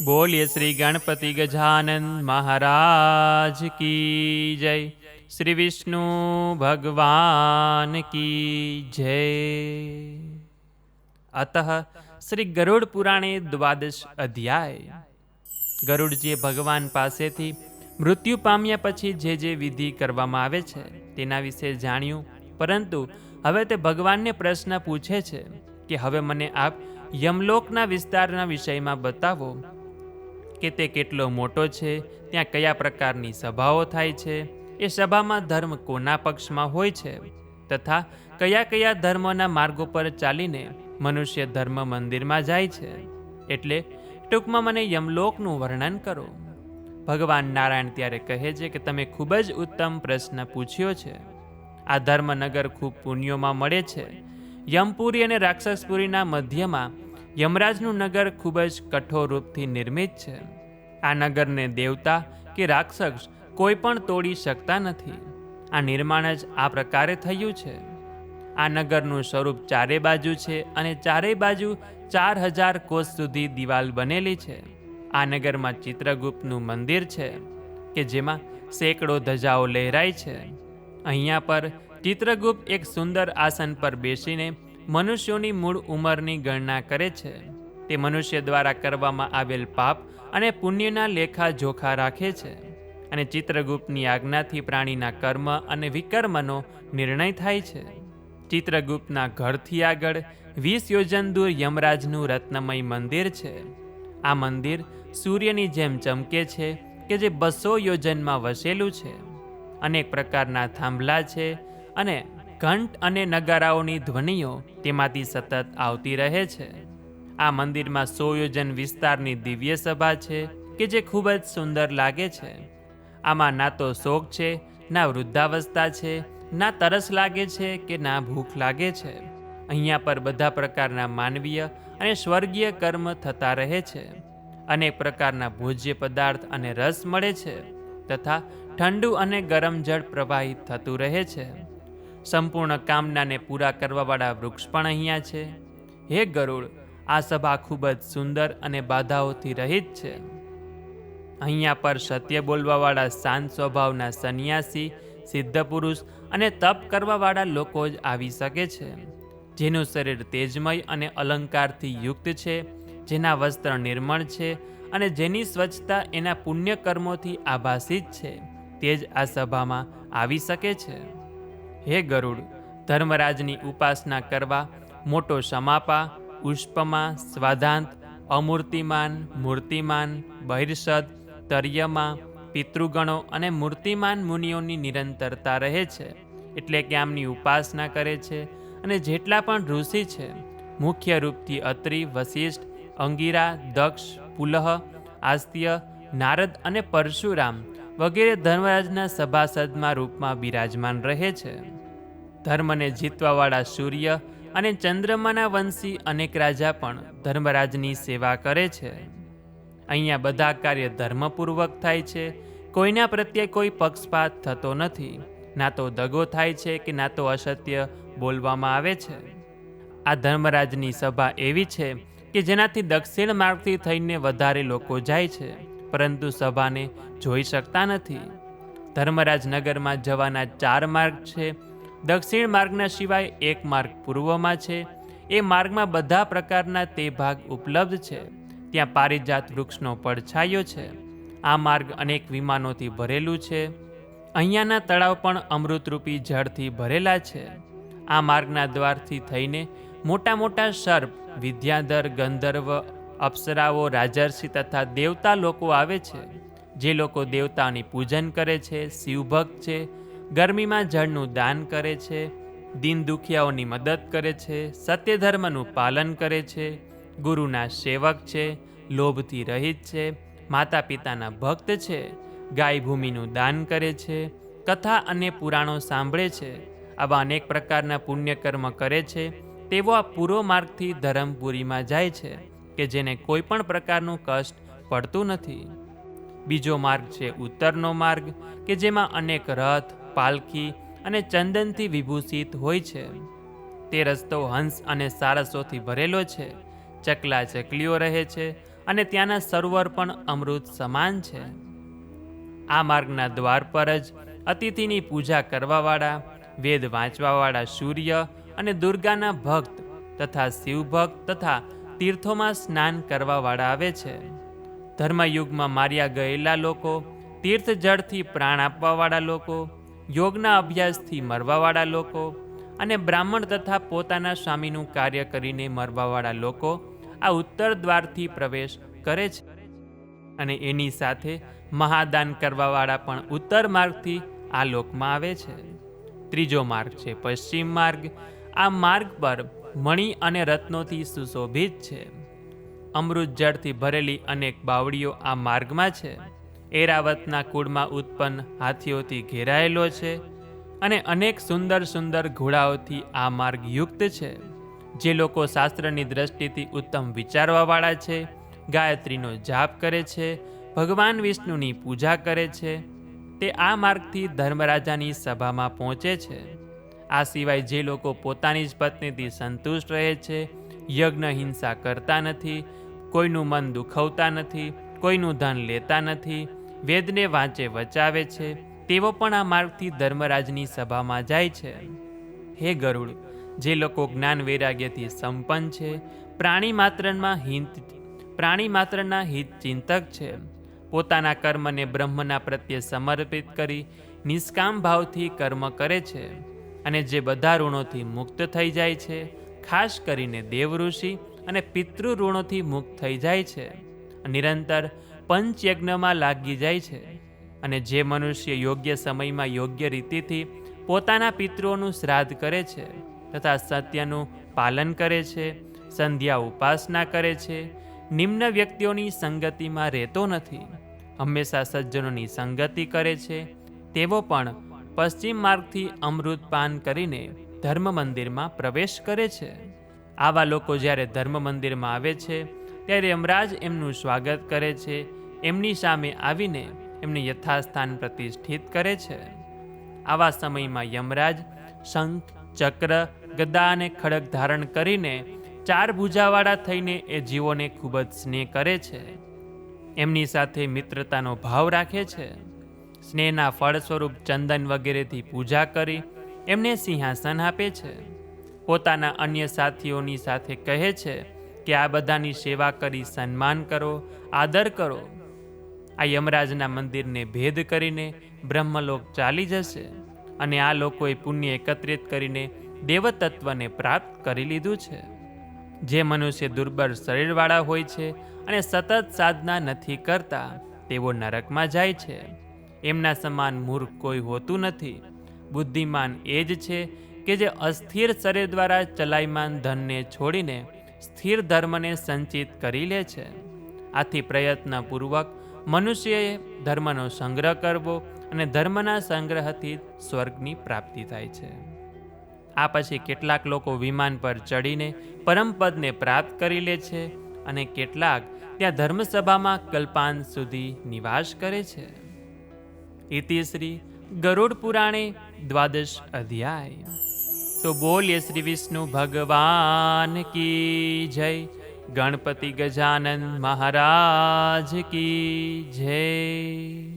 બોલીએ શ્રી ગણપતિ ગજાનંદ મહારાજ કી જય. શ્રી વિષ્ણુ ભગવાન કી જય. અત શ્રી ગરુડ પુરાણે દ્વાદશ અધ્યાય. ગરુડજીએ ભગવાન પાસેથી મૃત્યુ પામ્યા પછી જે જે વિધિ કરવામાં આવે છે તેના વિશે જાણ્યું, પરંતુ હવે તે ભગવાનને પ્રશ્ન પૂછે છે કે હવે મને આપ યમલોકના વિસ્તારના વિષયમાં બતાવો. કે તે કેટલો મોટો છે, ત્યાં કયા પ્રકારની સભાઓ થાય છે, એ સભામાં ધર્મ કોના પક્ષમાં હોય છે, તથા કયા કયા ધર્મના માર્ગો પર ચાલીને મનુષ્ય ધર્મ મંદિરમાં જાય છે. એટલે ટૂંકમાં મને યમલોકનું વર્ણન કરો. ભગવાન નારાયણ ત્યારે કહે છે કે તમે ખૂબ જ ઉત્તમ પ્રશ્ન પૂછ્યો છે. આ ધર્મનગર ખૂબ પુણ્યોમાં મળે છે. યમપુરી અને રાક્ષસપુરીના મધ્યમાં યમરાજનું નગર ખૂબ જ કઠોર રૂપથી નિર્મિત છે. આ નગરને દેવતા કે રાક્ષસ કોઈ પણ તોડી શકતા નથી. આ નિર્માણ જ આ પ્રકારે થયું છે. આ નગરનું સ્વરૂપ ચારે બાજુ છે અને ચારેય બાજુ ચાર હજાર કોષ સુધી દિવાલ બનેલી છે. આ નગરમાં ચિત્રગુપ્તનું મંદિર છે, કે જેમાં સેંકડો ધજાઓ લહેરાય છે. અહીંયા પર ચિત્રગુપ્ત એક સુંદર આસન પર બેસીને મનુષ્યોની મૂળ ઉંમરની ગણના કરે છે. તે મનુષ્ય દ્વારા કરવામાં આવેલ પાપ અને પુણ્યના લેખા જોખા રાખે છે અને ચિત્રગુપ્તની આજ્ઞાથી પ્રાણીના કર્મ અને વિકર્મનો નિર્ણય થાય છે. ચિત્રગુપ્તના ઘરથી આગળ વીસ યોજન દૂર યમરાજનું રત્નમય મંદિર છે. આ મંદિર સૂર્યની જેમ ચમકે છે કે જે બસો યોજનમાં વસેલું છે. અનેક પ્રકારના થાંભલા છે અને ઘંટ અને નગારાઓની ધ્વનિઓ તેમાંથી સતત આવતી રહે છે. આ મંદિરમાં સોયોજન વિસ્તારની દિવ્ય સભા છે, કે જે ખૂબ જ સુંદર લાગે છે. આમાં ના તો શોક છે, ના વૃદ્ધાવસ્થા છે, ના તરસ લાગે છે, કે ના ભૂખ લાગે છે. અહીંયા પર બધા પ્રકારના માનવીય અને સ્વર્ગીય કર્મ થતા રહે છે. અનેક પ્રકારના ભોજ્ય પદાર્થ અને રસ મળે છે, તથા ઠંડુ અને ગરમ જળ પ્રવાહિત થતું રહે છે. સંપૂર્ણ કામનાને પૂરા કરવાવાળા વૃક્ષ પણ અહીંયા છે. હે ગરુડ, આ સભા ખૂબ જ સુંદર અને બાધાઓથી રહિત છે. અહીંયા પર સત્ય બોલવાવાળા શાંત સ્વભાવના સંન્યાસી, સિદ્ધ પુરુષ અને તપ કરવાવાળા લોકો જ આવી શકે છે. જેનું શરીર તેજમય અને અલંકારથી યુક્ત છે, જેના વસ્ત્ર નિર્મળ છે અને જેની સ્વચ્છતા એના પુણ્ય કર્મોથી આભાસિત છે. તે જ આ સભામાં આવી શકે છે. હે ગરુડ, ધર્મરાજની ઉપાસના કરવા, મોટો સમાપા પુષ્પમા, સ્વાધાંત, અમૂર્તિમાન, મૂર્તિમાન, બહિર્ષદ, તર્યમાં, પિતૃગણો અને મૂર્તિમાન મુનિઓની નિરંતરતા રહે છે, એટલે કે આમની ઉપાસના કરે છે અને જેટલા પણ ઋષિ છે, મુખ્ય રૂપથી અત્રિ વશિષ્ઠ અંગીરા, દક્ષ, પુલહ, આસ્ત્ય, નારદ અને પરશુરામ વગેરે ધર્મરાજના સભાસદમાં રૂપમાં બિરાજમાન રહે છે. ધર્મને જીતવાવાળા સૂર્ય અને ચંદ્રમાના વંશી અનેક રાજા પણ ધર્મરાજની સેવા કરે છે. અહીંયા બધા કાર્ય ધર્મપૂર્વક થાય છે. કોઈના પ્રત્યે કોઈ પક્ષપાત થતો નથી. ના તો દગો થાય છે કે ના તો અસત્ય બોલવામાં આવે છે. આ ધર્મરાજની સભા એવી છે કે જેનાથી દક્ષિણ માર્ગથી થઈને વધારે લોકો જાય છે. પરંતુ સભાને જોઈ શકતા નથી. ધર્મરાજ નગરમાં જવાના ચાર માર્ગ છે. દક્ષિણ માર્ગના સિવાય એક માર્ગ પૂર્વમાં છે. એ માર્ગમાં બધા પ્રકારના તે ભાગ ઉપલબ્ધ છે. ત્યાં પારિજાત વૃક્ષનો પડછાયો છે. આ માર્ગ અનેક વિમાનોથી ભરેલું છે. અહીંયાના તળાવ પણ અમૃતરૂપી જળથી ભરેલા છે. આ માર્ગના દ્વારથી થઈને મોટા મોટા સર્પ, વિદ્યાધર, ગંધર્વ અપ્સરાઓ રાજર્ષિ તથા દેવતા લોકો આવે છે. જે લોકો દેવતાની પૂજન કરે છે, શિવભક્ત છે, ગરમીમાં જળનું દાન કરે છે દિન દુખિયાઓની મદદ કરે છે સત્ય ધર્મનું પાલન કરે છે, ગુરુના સેવક છે, લોભથી રહિત છે માતા પિતાના ભક્ત છે, ગાય ભૂમિનું દાન કરે છે, કથા અને પુરાણો સાંભળે છે, આવા અનેક પ્રકારના પુણ્યકર્મ કરે છે તેવો આ પૂરો માર્ગથી ધરમપુરીમાં જાય છે. કે જેને કોઈ પણ પ્રકારનું કષ્ટ પડતું નથી. બીજો માર્ગ છે ઉત્તરનો માર્ગ, કે જેમાં અનેક રથ, પાલખી અને ચંદનથી વિભૂષિત હોય છે. તે રસ્તો હંસ અને સારસોથી ભરેલો છે. ચકલા ચકલીઓ રહે છે અને ત્યાંના સરોવર પણ અમૃત સમાન છે. આ માર્ગના દ્વાર પર જ અતિથિની પૂજા કરવાવાળા, વેદ વાંચવાવાળા સૂર્ય અને દુર્ગાના ભક્ત તથા શિવભક્ત તથા તીર્થોમાં સ્નાન કરવાવાળા આવે છે. ધર્મયુગમાં માર્યા ગયેલા લોકો તીર્થ જળથી પ્રાણ આપવાવાળા લોકો, યોગના અભ્યાસથી મરવાવાળા લોકો અને બ્રાહ્મણ તથા પોતાના સ્વામીનું કાર્ય કરીને મરવાવાળા લોકો આ ઉત્તર દ્વારથી પ્રવેશ કરે છે. અને એની સાથે મહાદાન કરવાવાળા પણ ઉત્તર માર્ગથી આ લોકમાં આવે છે. ત્રીજો માર્ગ છે પશ્ચિમ માર્ગ. આ માર્ગ પર મણિ અને રત્નોથી સુશોભિત છે. અમૃત જળથી ભરેલી અનેક બાવળીઓ આ માર્ગમાં છે. એરાવતના કુળમાં ઉત્પન્ન હાથીઓથી ઘેરાયેલો છે અને અનેક સુંદર સુંદર ઘોડાઓથી આ માર્ગ યુક્ત છે. જે લોકો શાસ્ત્રની દ્રષ્ટિથી ઉત્તમ વિચારવાવાળા છે, ગાયત્રીનો જાપ કરે છે, ભગવાન વિષ્ણુની પૂજા કરે છે, તે આ માર્ગથી ધર્મરાજાની સભામાં પહોંચે છે. આ સિવાય જે લોકો પોતાની જ પત્નીથી સંતુષ્ટ રહે છે, યજ્ઞ હિંસા કરતા નથી, કોઈનું મન દુખવતા નથી, કોઈનું ધન લેતા નથી, વેદને વાંચે વચાવે છે, તેઓ પણ આ માર્ગથી ધર્મરાજની સભામાં જાય છે. હે ગરુડ, જે લોકો જ્ઞાન વૈરાગ્યથી સંપન્ન છે, પ્રાણી માત્રમાં હિત, પ્રાણી માત્રના હિત ચિંતક છે. પોતાના કર્મને બ્રહ્મના પ્રત્યે સમર્પિત કરી નિષ્કામ ભાવથી કર્મ કરે છે. અને જે બધા ઋણોથી મુક્ત થઈ જાય છે, ખાસ કરીને દેવઋષિ અને પિતૃ ઋણોથી મુક્ત થઈ જાય છે. નિરંતર પંચયજ્ઞમાં લાગી જાય છે અને જે મનુષ્ય યોગ્ય સમયમાં યોગ્ય રીતિથી પોતાના પિતૃઓનું શ્રાદ્ધ કરે છે તથા સત્યનું પાલન કરે છે, સંધ્યા ઉપાસના કરે છે, નિમ્ન વ્યક્તિઓની સંગતિમાં રહેતો નથી, હંમેશા સજ્જનોની સંગતિ કરે છે તેવો પણ પશ્ચિમ માર્ગથી અમૃત પાન કરીને ધર્મ મંદિરમાં પ્રવેશ કરે છે. આવા લોકો જ્યારે ધર્મ મંદિરમાં આવે છે, ત્યારે યમરાજ એમનું સ્વાગત કરે છે, એમની સામે આવીને એમને યથાસ્થાન પ્રતિષ્ઠિત કરે છે. આવા સમયમાં યમરાજ શંખ, ચક્ર, ગદા અને ખડગ ધારણ કરીને ચાર ભૂજાવાળા થઈને એ જીવોને ખૂબ જ સ્નેહ કરે છે. એમની સાથે મિત્રતાનો ભાવ રાખે છે. સ્નેહના ફળ સ્વરૂપ ચંદન વગેરેથી પૂજા કરી એમને સિંહાસન આપે છે. પોતાના અન્ય સાથીઓની સાથે કહે છે કે આ બધાની સેવા કરી સન્માન કરો, આદર કરો. આ યમરાજના મંદિરને ભેદ કરીને બ્રહ્મલોક ચાલી જશે અને આ લોકોએ પુણ્ય એકત્રિત કરીને દેવતત્વને પ્રાપ્ત કરી લીધું છે. જે મનુષ્ય દુર્બળ શરીરવાળા હોય છે અને સતત સાધના નથી કરતા, તેઓ નરકમાં જાય છે. એમના સમાન મૂર્ખ કોઈ હોતું નથી. બુદ્ધિમાન એ જ છે કે જે અસ્થિર શરીર દ્વારા ચલાયમાન ધનને છોડીને સ્થિર ધર્મને સંચિત કરી લે છે. આથી પ્રયત્નપૂર્વક મનુષ્યએ ધર્મનો સંગ્રહ કરવો અને ધર્મના સંગ્રહથી સ્વર્ગની પ્રાપ્તિ થાય છે. આ પછી કેટલાક લોકો વિમાન પર ચડીને પરમપદને પ્રાપ્ત કરી લે છે અને કેટલાક ત્યાં ધર્મસભામાં કલ્પાંત સુધી નિવાસ કરે છે. ઇતિ શ્રી ગરુડ પુરાણે દ્વાદશ અધ્યાય તો બોલીએ શ્રી વિષ્ણુ ભગવાન કી જય ગણપતિ ગજાનન મહારાજ કી જય